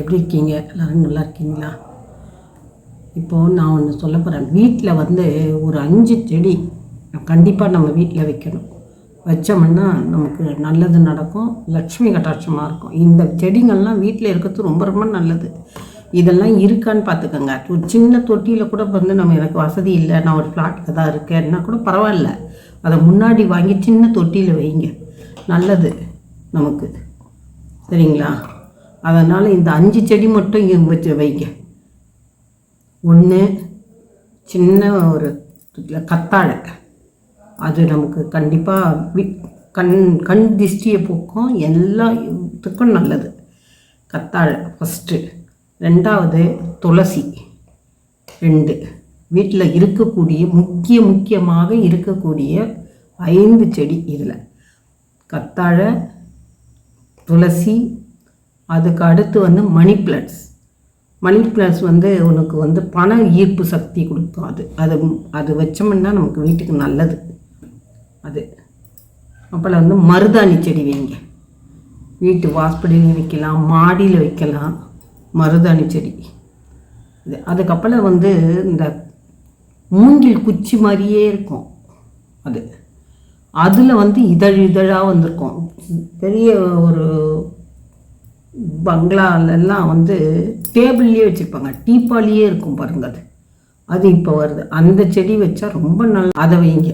எப்படி இருக்கீங்க? எல்லோரும் நல்லா இருக்கீங்களா? இப்போது நான் ஒன்று சொல்ல போகிறேன் வீட்டில் வந்து ஒரு அஞ்சு செடி கண்டிப்பாக நம்ம வீட்டில் வைக்கணும். வச்சோம்னா நமக்கு நல்லது நடக்கும். லக்ஷ்மி கட்டாட்சமாக இருக்கும். இந்த செடிங்கள்லாம் வீட்டில் இருக்கிறது ரொம்ப ரொம்ப நல்லது. இதெல்லாம் இருக்கான்னு பார்த்துக்கோங்க. ஒரு சின்ன தொட்டியில் கூட வந்து நம்ம எனக்கு வசதி இல்லை. நான் ஒரு ஃப்ளாட்டில் தான் இருக்கேன்னா கூட பரவாயில்ல. அதை முன்னாடி வாங்கி சின்ன தொட்டியில் வைங்க. நல்லது நமக்கு. சரிங்களா? அதனால் இந்த அஞ்சு செடி மட்டும் இங்கே வச்சு வைங்க. ஒன்று சின்ன ஒரு கத்தாழை. அது நமக்கு கண்டிப்பாக வி கண் கண் திஷ்டியை போக்கும். எல்லாத்துக்கும் நல்லது. கத்தாழை ஃபஸ்ட்டு ரெண்டாவது துளசி. ரெண்டு. வீட்டில் இருக்கக்கூடிய முக்கிய முக்கியமாக இருக்கக்கூடிய ஐந்து செடி இதில். கத்தாழை துளசி அதுக்கு அடுத்து வந்து மணி பிளான்ட்ஸ் மணி பிளான்ட்ஸ் வந்து உனக்கு வந்து பண ஈர்ப்பு சக்தி கொடுக்கும் அது. அது அது வச்சோம்னா நமக்கு வீட்டுக்கு நல்லது. அது. அப்புறம் வந்து மருதாணி செடி வைங்க. வீட்டு வாஸ்படியில் வைக்கலாம் மாடியில் வைக்கலாம் மருதாணி செடி. இது அதுக்கப்புறம் வந்து இந்த மூங்கில் குச்சி மாதிரியே இருக்கும். அது. அதில் வந்து இதழ் இதழாக வந்திருக்கும். பெரிய ஒரு பங்களாலெல்லாம் வந்து டேபிள்லேயே வச்சுருப்பாங்க. டீப்பாலேயே இருக்கும் பாருங்க அது. அது இப்போ வருது. அந்த செடி வச்சா ரொம்ப நல்ல அதை வைங்க.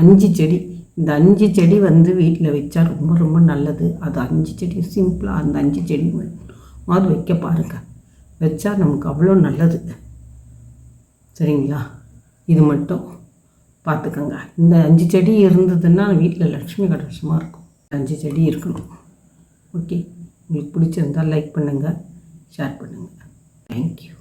அஞ்சு செடி. இந்த அஞ்சு செடி வந்து வீட்டில் வச்சா ரொம்ப ரொம்ப நல்லது. அது அஞ்சு செடி சிம்பிளாக அந்த அஞ்சு செடி மாதிரி வைக்க பாருங்கள் வச்சா நமக்கு அவ்வளோ நல்லது. சரிங்களா? இது மட்டும் பார்த்துக்கோங்க இந்த அஞ்சு செடி இருந்ததுன்னா வீட்டில் லட்சுமி கடாட்சமாக இருக்கும். அஞ்சு செடி இருக்கணும். ஓகே? உங்களுக்கு பிடிச்சிருந்தால் லைக் பண்ணுங்கள் ஷேர் பண்ணுங்கள் தேங்க்யூ